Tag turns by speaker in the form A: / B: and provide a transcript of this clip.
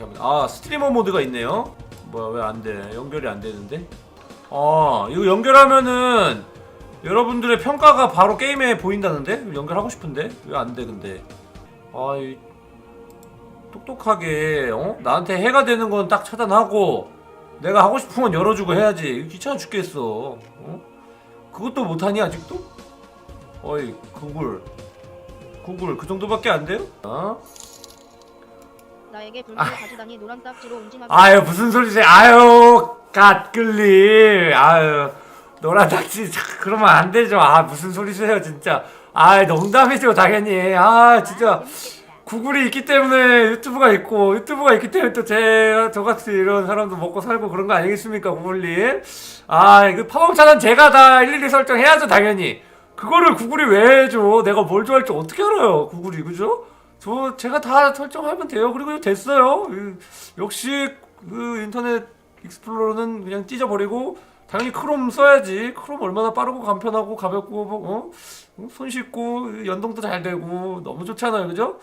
A: 잠깐만. 아 스트리머 모드가 있네요. 뭐야 왜 안 돼? 연결이 안 되는데? 아 이거 연결하면은 여러분들의 평가가 바로 게임에 보인다는데? 연결하고 싶은데 왜 안 돼 근데? 아이 똑똑하게 어? 나한테 해가 되는 건 딱 차단하고 내가 하고 싶은 건 열어주고 해야지. 귀찮아 죽겠어. 어? 그것도 못하니 아직도? 어이 구글 구글 그 정도밖에 안 돼요? 어?
B: 나에게 불만을 가져다니 노란 딱지로 응징하고
A: 아유 무슨 소리세요? 아유 갓글리 아유 노란 딱지 참, 그러면 안 되죠. 아 무슨 소리세요 진짜. 아 농담이죠 당연히. 아 진짜 구글이 있기 때문에 유튜브가 있고 유튜브가 있기 때문에 또 제 저같이 이런 사람도 먹고 살고 그런 거 아니겠습니까 구글님? 아 이거 파워 차단 제가 다 일일이 설정해야죠 당연히. 그거를 구글이 왜 해줘? 내가 뭘 좋아할지 어떻게 알아요 구글이 그죠? 저 제가 다 설정하면 돼요. 그리고 됐어요. 이- 역시 그 인터넷 익스플로러는 그냥 찢어버리고 당연히 크롬 써야지. 크롬 얼마나 빠르고 간편하고 가볍고 어? 어? 손쉽고 연동도 잘 되고 너무 좋잖아요, 그죠?